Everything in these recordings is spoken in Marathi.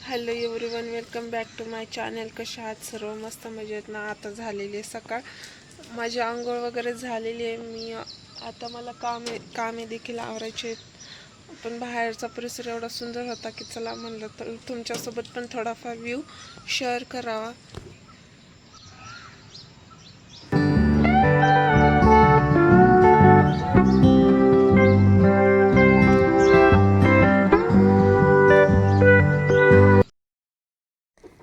Hello everyone welcome back to my channel. कशा आहात सर्व? मस्त मजेत ना? आता झालेली आहे सकाळ. माझी आंघोळ वगैरे झालेली आहे. मी आता मला कामे कामे देखील आवरायचे आहेत. पण बाहेरचा परिसर एवढा सुंदर होता की चला म्हणलं तर तुमच्यासोबत पण थोडाफार व्ह्यू शेअर करावा.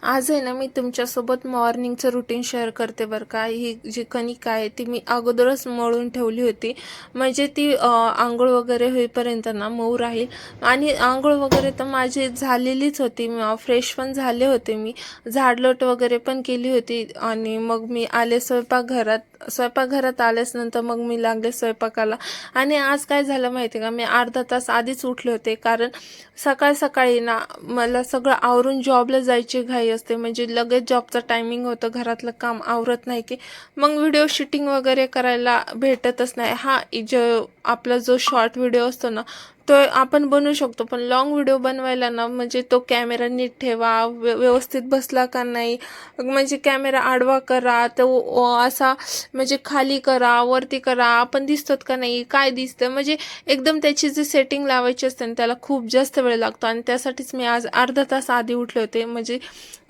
आज आहे ना मी तुमच्यासोबत मॉर्निंगचं रुटीन शेअर करते बरं का. ही जी कणिक आहे ती मी अगोदरच मळून ठेवली होती. म्हणजे ती आंघोळ वगैरे होईपर्यंत ना मऊ राहील. आणि आंघोळ वगैरे तर माझी झालेलीच होती. फ्रेश पण झाले होते मी. झाडलोट वगैरे पण केली होती. आणि मग मी आले स्वयंपाकघरात स्वयंपाकघरात आल्याच नंतर मग मी लागले स्वयंपाकाला. आणि आज काय झालं माहिती का? मी अर्धा तास आधीच उठले होते. कारण सकाळ सकाळी ना मला सगळं आवरून जॉबला जायची घाई असते. म्हणजे लगेच जॉबचं टायमिंग होतं. घरातलं काम आवरत नाही की. मग व्हिडिओ शूटिंग वगैरे करायला भेटतच नाही. हा जो आपला जो शॉर्ट व्हिडिओ असतो ना तो आपण बनवू शकतो पण लॉंग व्हिडिओ बनवायला ना म्हणजे तो कॅमेरा नीट ठेवा व्य- व्यवस्थित बसला का नाही म्हणजे कॅमेरा आडवा करा तो असा म्हणजे खाली करा वरती करा आपण दिसतात का नाही काय दिसतं म्हणजे एकदम त्याची जी सेटिंग लावायची असते ना त्याला खूप जास्त वेळ लागतो. आणि त्यासाठीच मी आज अर्धा तास आधी उठले होते म्हणजे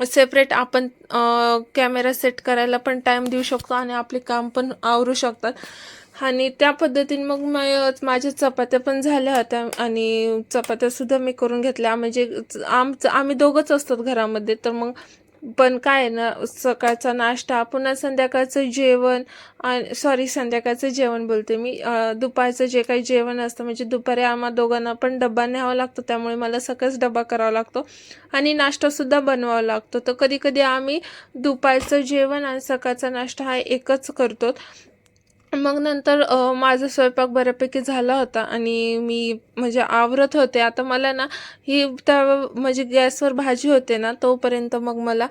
सेपरेट आपण कॅमेरा सेट करायला पण टाईम देऊ शकतो आणि आपले काम पण आवरू शकतात. आणि त्या पद्धतीने मग मग माझ्या चपात्या पण झाल्या होत्या आणि चपात्यासुद्धा मी करून घेतल्या. म्हणजे आमचं आम्ही दोघंच असतात घरामध्ये तर मग पण काय आहे ना सकाळचा नाश्ता पुन्हा संध्याकाळचं जेवण सॉरी संध्याकाळचं जेवण बोलते मी. दुपारचं जे काही जेवण असतं म्हणजे दुपारी आम्हा दोघांना पण डब्बा न्यावा लागतो त्यामुळे मला सकाळच डब्बा करावा लागतो. आणि नाश्तासुद्धा बनवावा लागतो. तर कधी कधी आम्ही दुपारचं जेवण आणि सकाळचा नाश्ता हा एकच करतो. मग नंतर माझा स्वयंपाक बऱ्यापैकी झाला होता आणि मी म्हणजे आवरत होते. आता मला ना ही त्या म्हणजे गॅसवर भाजी होते ना तोपर्यंत मग मला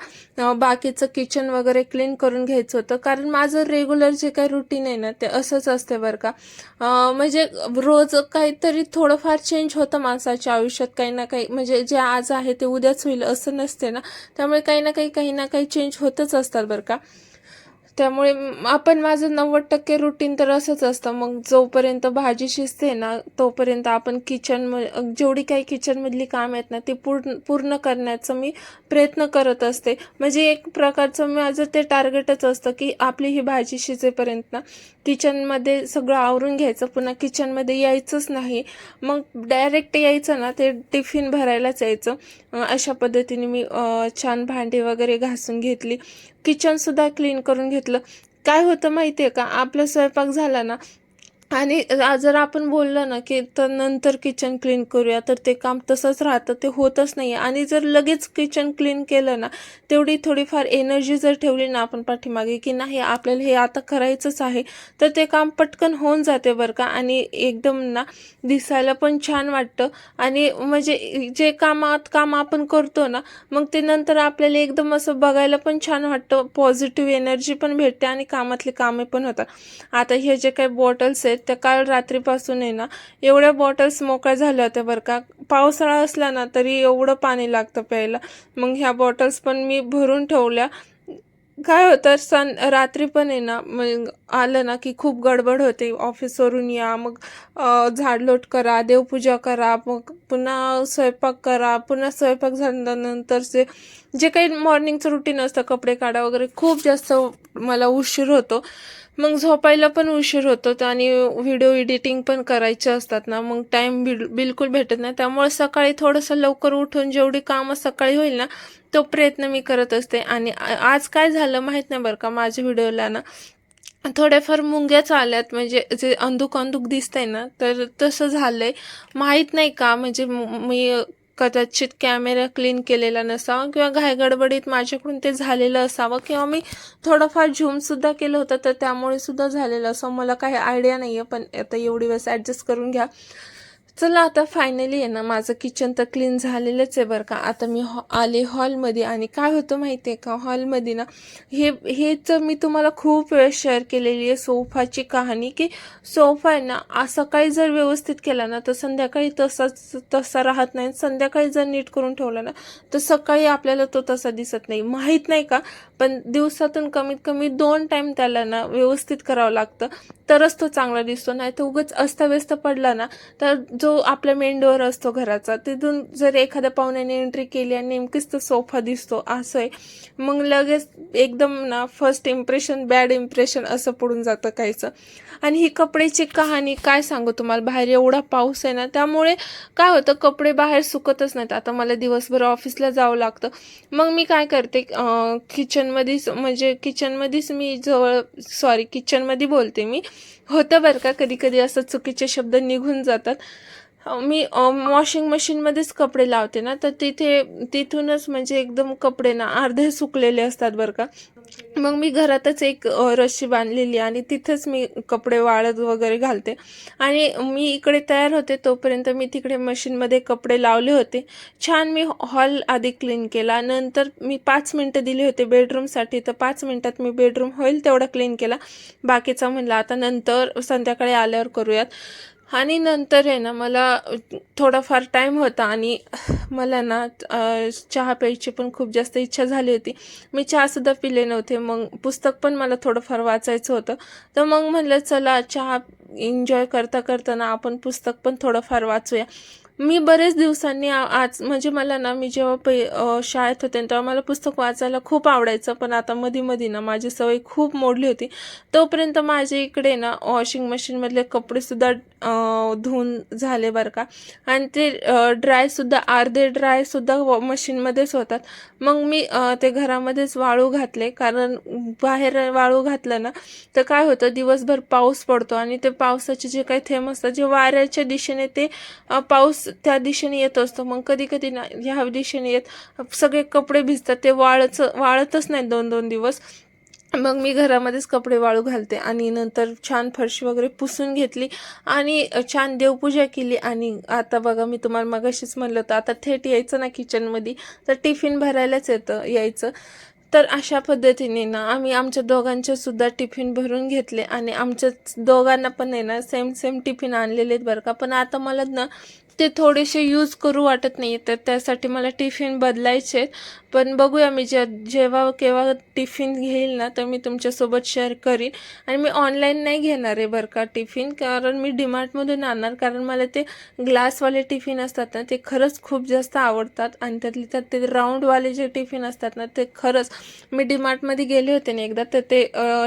बाकीचं किचन वगैरे क्लीन करून घ्यायचं होतं. कारण माझं रेग्युलर जे काही रुटीन आहे ना ते असंच असते बरं का. म्हणजे रोज काहीतरी थोडंफार चेंज होतं माणसाच्या आयुष्यात. काही ना काही म्हणजे जे आज आहे ते उद्याच होईल असं नसते ना. त्यामुळे काही ना काही काही ना काही चेंज होतच असतात बरं का. त्यामुळे आपण माझं नव्वद टक्के रुटीन तर असंच असतं. मग जोपर्यंत भाजी शिजते ना तोपर्यंत आपण किचन जेवढी काही किचनमधली काम आहेत ना ती पूर्ण पूर्ण करण्याचं मी प्रयत्न करत असते. म्हणजे एक प्रकारचं माझं ते टार्गेटच असतं की आपली ही भाजी शिजेपर्यंत ना किचनमध्ये सगळं आवरून घ्यायचं. पुन्हा किचनमध्ये यायचंच नाही. मग डायरेक्ट यायचं ना ते टिफिन भरायलाच यायचं. अशा पद्धतीने मी छान भांडी वगैरे घासून घेतली. किचनसुद्धा क्लीन करून घेतलं. काय होतं माहिती आहे का? आपला स्वयंपाक झाला ना आणि जर आपण बोललो ना की तर नंतर किचन क्लीन करूया तर ते काम तसंच राहतं ते होतच नाही आणि जर लगेच किचन क्लीन केलं ना तेवढी थोडीफार एनर्जी जर ठेवली ना आपण पाठीमागे की नाही आपल्याला हे आता करायचंच आहे तर ते काम पटकन होऊन जाते बरं का. आणि एकदम ना दिसायला पण छान वाटतं. आणि म्हणजे जे कामात काम आपण करतो ना मग ते नंतर आपल्याला एकदम असं बघायला पण छान वाटतं. पॉझिटिव्ह एनर्जी पण भेटते आणि कामातले कामे पण होतात. आता हे जे काही बॉटल्स आहेत त्या काल रात्रीपासून आहे ना एवढ्या बॉटल्स मोकळ्या झाल्या होत्या बरं का. पावसाळा असला ना तरी एवढं पाणी लागतं प्यायला. मग ह्या बॉटल्स पण मी भरून ठेवल्या. काय होतं सण रात्री पण आहे ना मग आलं ना की खूप गडबड होते. ऑफिसवरून या मग झाडलोट करा देवपूजा करा मग पुन्हा स्वयंपाक करा पुन्हा स्वयंपाक झाल्यानंतरचे जे काही मॉर्निंगचं रुटीन असतं कपडे काढा वगैरे खूप जास्त मला उशीर होतो. मग झोपायला पण उशीर होतो आणि व्हिडिओ एडिटिंग पण करायचे असतात ना मग टाईम बिल बिलकुल भेटत नाही. त्यामुळे सकाळी थोडंसं लवकर उठून जेवढी कामं सकाळी होईल ना तो प्रयत्न मी करत असते. आणि आज काय झालं माहीत नाही बरं का माझ्या व्हिडिओला ना थोड्याफार मुंग्याच आल्यात. म्हणजे जे अंधुक अंधुक दिसतंय ना तर तसं झालंय. माहीत नाही का म्हणजे मी कदाचित कॅमेरा क्लीन केलेला नसावा किंवा घायगडबडीत माझ्याकडून ते झालेलं असावं किंवा मी थोडंफार झूमसुद्धा केलं होतं तर त्यामुळे सुद्धा झालेलं असं. मला काही आयडिया नाही आहे पण आता एवढी वेळेस ॲडजस्ट करून घ्या. चला आता फायनली आहे ना माझं किचन तर क्लीन झालेलंच आहे बरं का. आता मी हॉ आले हॉलमध्ये आणि काय होतं माहिती आहे का हॉलमध्ये ना हे हेच मी तुम्हाला खूप वेळ शेअर केलेली आहे सोफाची कहाणी की सोफा आहे ना सकाळी जर व्यवस्थित केला ना तर संध्याकाळी तसाच तसा राहत नाही. संध्याकाळी जर नीट करून ठेवला ना तर सकाळी आपल्याला तो तसा दिसत नाही. माहीत नाही का? पण दिवसातून कमीत कमी दोन टाईम त्याला ना व्यवस्थित करावं लागतं. तरच तो चांगला दिसतो. नाही तर उगाच अस्ताव्यस्त पडला ना तर जो आपला मेन डोअर असतो घराचा तिथून जर एखाद्या पाहुण्याने एंट्री केली आणि नेमकीच तो सोफा दिसतो असं आहे. मग लगेच एकदम ना फर्स्ट इम्प्रेशन बॅड इम्प्रेशन असं पडून जातं काहीचं आणि ही कपड्याची कहाणी काय सांगू तुम्हाला? बाहेर एवढा पाऊस आहे ना त्यामुळे काय होतं कपडे बाहेर सुकतच नाहीत. आता मला दिवसभर ऑफिसला जावं लागतं. मग मी काय करते किचनमध्येच म्हणजे किचनमध्येच मी जवळ सॉरी किचनमध्ये बोलते मी. होतं बरं का कधी कधी असं चुकीचे शब्द निघून जातात. मी वॉशिंग मशीनमध्येच कपडे लावते ना तर तिथे तिथूनच म्हणजे एकदम कपडे ना अर्धे सुकलेले असतात बरं का. मग मी घरातच एक रशी बांधलेली आणि तिथंच मी कपडे वाळत वगैरे घालते. आणि मी इकडे तयार होते तोपर्यंत मी तिकडे मशीनमध्ये कपडे लावले होते. छान मी हॉल आधी क्लीन केला. नंतर मी पाच मिनटं दिली होते बेडरूमसाठी तर पाच मिनटात मी बेडरूम होईल तेवढा क्लीन केला. बाकीचा म्हणलं आता नंतर संध्याकाळी आल्यावर करूयात. आणि नंतर आहे ना मला थोडाफार टाईम होता आणि मला ना चहा प्यायची पण खूप जास्त इच्छा झाली होती. मी चहासुद्धा पिले नव्हते. मग पुस्तक पण मला थोडंफार वाचायचं होतं. तर मग म्हणलं चला चहा एन्जॉय करता करताना आपण पुस्तक पण थोडंफार वाचूया. मी बरेच दिवसांनी आज म्हणजे मला ना मी जेव्हा पै शाळेत होते तेव्हा मला पुस्तक वाचायला खूप आवडायचं. पण आता मध्ये मध्ये ना माझी सवय खूप मोडली होती. तोपर्यंत माझ्या इकडे ना वॉशिंग मशीनमधले कपडेसुद्धा धुवून झाले बरं का. आणि ते ड्रायसुद्धा अर्धे ड्रायसुद्धा मशीनमध्येच होतात. मग मी ते घरामध्येच वाळू घातले. कारण बाहेर वाळू घातलं ना तर काय होतं दिवसभर पाऊस पडतो. आणि ते पावसाचे जे काही थेंब असतात जे वाऱ्याच्या दिशेने ते पाऊस त्या दिशेने येत असतो. मग कधी कधी ना ह्या दिशेने येत सगळे कपडे भिजतात. ते वाळच वाळतच नाही दोन दोन दिवस. मग मी घरामध्येच कपडे वाळू घालते आणि नंतर छान फरशी वगैरे पुसून घेतली आणि छान देवपूजा केली. आणि आता बघा मी तुम्हाला मगाशीच म्हणलं होतं आता थेट यायचं ना किचनमध्ये तर टिफिन भरायलाच येतं यायचं. तर अशा पद्धतीने ना आम्ही आमच्या दोघांचे सुद्धा टिफिन भरून घेतले. आणि आमच्या दोघांना पण आहे ना सेम सेम टिफिन आणलेले आहेत बरं का. पण आता मला ना ते थोडेसे यूज करू वाटत नाही तर त्यासाठी मला टिफिन बदलायचे आहेत. पण बघूया मी जे जेव्हा केव्हा टिफिन घेईल ना तर मी तुमच्यासोबत शेअर करीन. आणि मी ऑनलाईन नाही घेणार आहे बरं का टिफिन कारण मी डीमार्टमधून आणणार. कारण मला ते ग्लासवाले टिफिन असतात ना ते खरंच खूप जास्त आवडतात. आणि त्यातले त्यात ते राऊंडवाले जे टिफिन असतात ना ते खरंच मी डीमार्टमध्ये गेले होते ना एकदा तर ते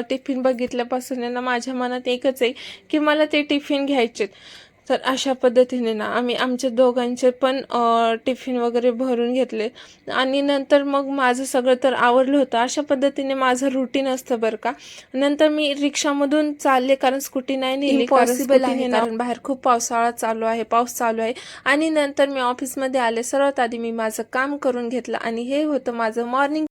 टिफिन बघितल्यापासून ना माझ्या मनात एकच आहे की मला ते टिफिन घ्यायचेत. तर अशा पद्धतीने ना आम्ही आमच्या दोघांचे पण टिफिन वगैरे भरून घेतले. आणि नंतर मग माझं सगळं तर आवडलं होतं. अशा पद्धतीने माझं रुटीन असतं बरं का. नंतर मी रिक्षामधून चालले कारण स्कूटी नाही नेली कारण scooty आहे नेणार. बाहेर खूप पावसाळा चालू आहे पाऊस चालू आहे. आणि नंतर मी ऑफिसमध्ये आले. सर्वात आधी मी माझं काम करून घेतलं. आणि हे होतं माझं मॉर्निंग